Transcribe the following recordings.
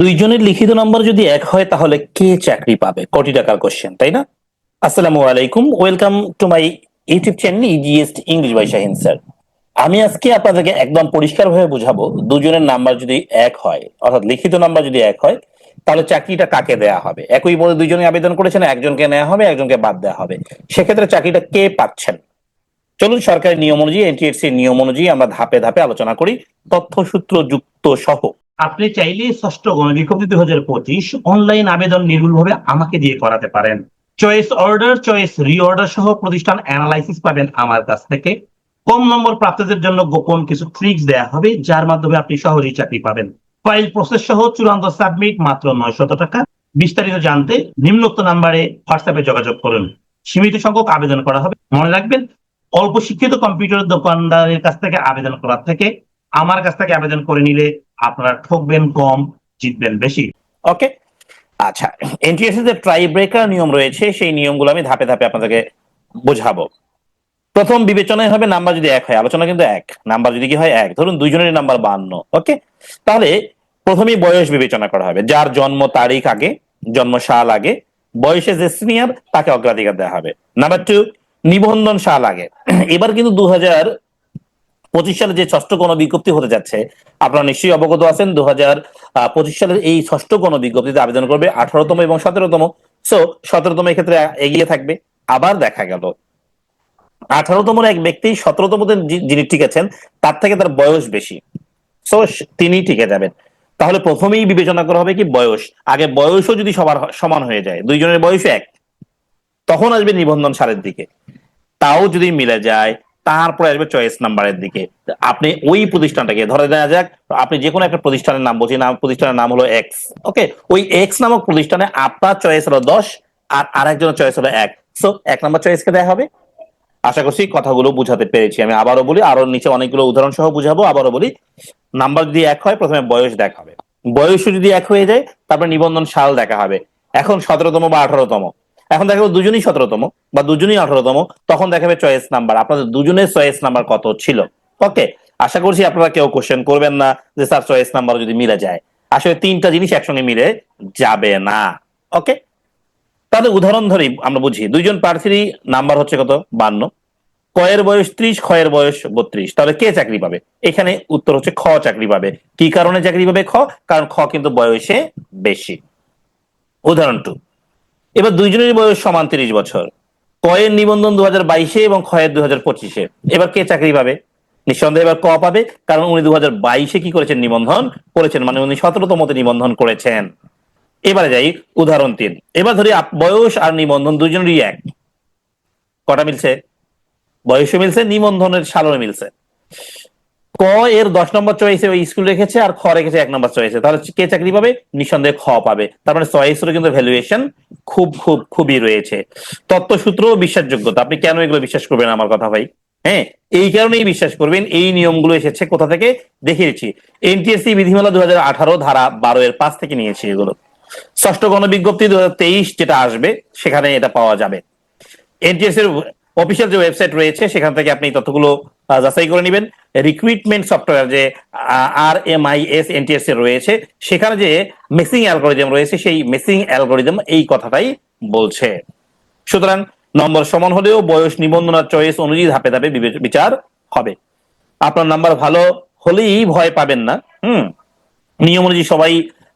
দুইজনের লিখিত নাম্বার যদি এক হয়, তাহলে কে চাকরি পাবে? কোটি টাকার কোশ্চেন তাই না? আসসালামু আলাইকুম welcome to my YouTube channel easiest English by Shahin sir আমি আজকে আপনাদেরকে একদম পরিষ্কারভাবে বুঝাবো, দুজনের নাম্বার যদি এক হয়, অর্থাৎ লিখিত নাম্বার যদি এক হয়, তাহলে চাকরিটা কাকে দেয়া হবে? একই বলে দুইজনে আবেদন করেছেন, একজনকে নেওয়া হবে, একজনকে বাদ দেওয়া হবে। সেক্ষেত্রে চাকরিটা কে পাচ্ছেন? চলুন সরকারি নিয়ম অনুযায়ী এনটিএসসি নিয়ম অনুযায়ী আমরা ধাপে ধাপে আলোচনা করি তথ্যসূত্র যুক্ত সহ। আপনি চাইলে ষষ্ঠ গণবিজ্ঞপ্তি দুই হাজার পঁচিশ অনলাইন আবেদন নির্ভুলভাবে আমাকে দিয়ে করাতে পারেন। চয়েস অর্ডার চয়েস রিঅর্ডার সহ প্রতিষ্ঠান অ্যানালাইসিস পাবেন আমার কাছ থেকে। কম নম্বর প্রাপ্তদের জন্য গোপন কিছু ট্রিক্স দেয়া হবে, যার মাধ্যমে আপনি সহজেই চাকরি পাবেন। ফাইল প্রসেস সহ চূড়ান্ত সাবমিট মাত্র নয় শত টাকা। বিস্তারিত জানতে নিম্নোক্ত নাম্বারে হোয়াটসঅ্যাপে যোগাযোগ করুন। সীমিত সংখ্যক আবেদন করা হবে, মনে রাখবেন, অল্প শিক্ষিত কম্পিউটার দোকানদারের কাছ থেকে আবেদন করার থেকে, আমার কাছ থেকে আবেদন করে নিলে আপনারা ঠকবেন কম, জিতবেন বেশি। ওকে আচ্ছা এনটিএসসি যে ট্রাই ব্রেকার নিয়ম রয়েছে, সেই নিয়মগুলো আমি ধাপে ধাপে আপনাদেরকে বোঝাবো। প্রথম বিবেচনায় হবে নাম্বার যদি এক হয়, আলোচনা কিন্তু এক। নাম্বার যদি কি হয়, এক। ধরুন দুইজনের নাম্বার বান্ন। ওকে তাহলে প্রথমেই বয়স বিবেচনা করা হবে। যার জন্ম তারিখ আগে, জন্ম সাল আগে বয়সে যে সিনিয়র তাকে অগ্রাধিকার দেওয়া হবে। নাম্বার টু নিবন্ধন সাল আগে। এবার কিন্তু দু হাজার পঁচিশ সালে যে ষষ্ঠ গণ বিজ্ঞপ্তি হতে যাচ্ছে, আপনারা নিশ্চয়ই অবগত আছেন দু হাজার পঁচিশ সালের এই ষষ্ঠ গণ বিজ্ঞপ্তিতে আবেদন করবে আঠারোতম এবং সতেরোতম। সো সতেরোতম এক্ষেত্রে এগিয়ে থাকবে, আবার দেখা গেল। আঠারোতম এক ব্যক্তি সতেরোতম যিনি টিকেছেন তার থেকে তার বয়স বেশি। সো তিনি টিকে যাবেন। তাহলে প্রথমেই বিবেচনা করা হবে কি বয়স। আগে বয়সও যদি সবার সমান হয়ে যায়, দুইজনের বয়স এক, তখন আসবে নিবন্ধন সারের দিকে। তাও যদি মিলে যায় তারপরে আসবে চয়েস নাম্বারের দিকে। আপনি ওই প্রতিষ্ঠানটাকে, ধরে নেওয়া যাক, আপনি যে কোনো একটা প্রতিষ্ঠানের নাম, বলছি নাম প্রতিষ্ঠানের নাম হলো এক্স ওকে ওই এক্স নামক প্রতিষ্ঠানে আপনার চয়েস হলো দশ, আর আরেকজনের চয়েস হলো এক। সো এক নাম্বার চয়েসকে দেওয়া হবে? আশা করছি কথাগুলো বুঝাতে পেরেছি। আমি আবারও বলি, আরও নিচে অনেকগুলো উদাহরণ সহ বুঝাবো, আবারও বলি নাম্বার যদি এক হয়, প্রথমে বয়স দেখা হবে বয়সও যদি এক হয়ে যায়, তারপরে নিবন্ধন সাল দেখা হবে। এখন সতেরোতম বা আঠারোতম। এখন দেখা যাবে দুজনই সতেরোতম বা দুজনই আঠারোতম, তখন দেখাবে চয়েস নাম্বার আপনাদের দুজনের চয়েস নাম্বার কত ছিল? ওকে আশা করছি আপনারা কেউ কোশ্চেন করবেন না যে স্যার চয়েস নাম্বার যদি মিলে যায়। আসলে তিনটা জিনিস একসঙ্গে মিলে যাবে না। ওকে তাহলে উদাহরণ ধরি আমরা বুঝি, দুইজন প্রার্থীরই নাম্বার হচ্ছে কত? বান্ন। কয়ের বয়স ত্রিশ, ক্ষয়ের বয়স বত্রিশ। তাহলে কে চাকরি পাবে? এখানে উত্তর হচ্ছে খ চাকরি পাবে। কি কারণে চাকরি পাবে খ? কারণ খ কিন্তু বয়সে বেশি। উদাহরণ টু এবার দুইজনের বয়স সমান তিরিশ বছর। কয়ের নিবন্ধন দু হাজার বাইশে এবং ক্ষয়ের দু হাজার পঁচিশে। এবার কে চাকরি পাবে? নিঃসন্দেহে এবার ক পাবে, কারণ উনি দু হাজার বাইশে কি করেছেন? নিবন্ধন করেছেন মানে উনি সতেরোতমতে নিবন্ধন করেছেন। এবারে যাই উদাহরণ তিন। এবার ধরি বয়স আর নিবন্ধন দুজনেরই এক। কটা মিলছে? বয়সও মিলছে, নিবন্ধনের সালও মিলছে। ক এর দশ নম্বর চয়েসে ওই স্কুল রেখেছে আর খ রেখেছে এক নম্বর চয়েসে তাহলে কে চাকরি পাবে? নিঃসন্দেহে খ পাবে। তার মানে চয়েসেরও কিন্তু ভ্যালুয়েশন খুব খুব, খুবই রয়েছে। তত্ত্বসূত্র ও বিশ্বাসযোগ্যতা। আপনি কেন এগুলো বিশ্বাস করবেন আমার কথা ভাই? হ্যাঁ এই কারণেই বিশ্বাস করবেন, এই নিয়মগুলো এসেছে কোথা থেকে? দেখিয়েছি এনটিএসসি বিধিমালা দুই হাজার আঠারো ধারা বারো এর পাঁচ থেকে নিয়েছি এগুলো। ষষ্ঠ গণবিজ্ঞপ্তি দুই হাজার তেইশ যেটা আসবে, সেখানে এটা পাওয়া যাবে। এনটিএস এর অফিসিয়াল যে ওয়েবসাইট রয়েছে, সেখান থেকে আপনি তথ্যগুলো যাচাই করে নেবেন। রিক্রুটমেন্ট সফটওয়্যার যে R, M, I, S NTS এর রয়েছে, সেখানে যে মেসিং অ্যালগোরিদম রয়েছে, সেই মেসিং অ্যালগোরিদম এই কথাটাই বলছে। সুতরাং নম্বর সমান হলেও বয়স, নিবন্ধন আর চয়েস অনুযায়ী ধাপে ধাপে বিচার হবে। আপনার নাম্বার ভালো হলেই ভয় পাবেন না, হুম? নিয়ম অনুযায়ী সবাই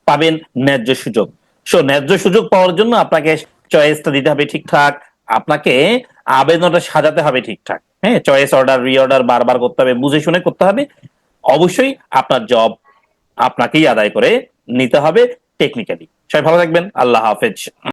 পাবেন ন্যায্য সুযোগ। সো ন্যায্য সুযোগ পাওয়ার জন্য আপনাকে চয়েসটা দিতে হবে ঠিকঠাক, আপনাকে আবেদনটা সাজাতে হবে ঠিকঠাক। হ্যাঁ চয়েস অর্ডার রিঅর্ডার বারবার করতে হবে, বুঝে শুনে করতে হবে। অবশ্যই আপনার জব আপনাকেই আদায় করে নিতে হবে টেকনিক্যালি সবাই ভালো থাকবেন, আল্লাহ হাফেজ।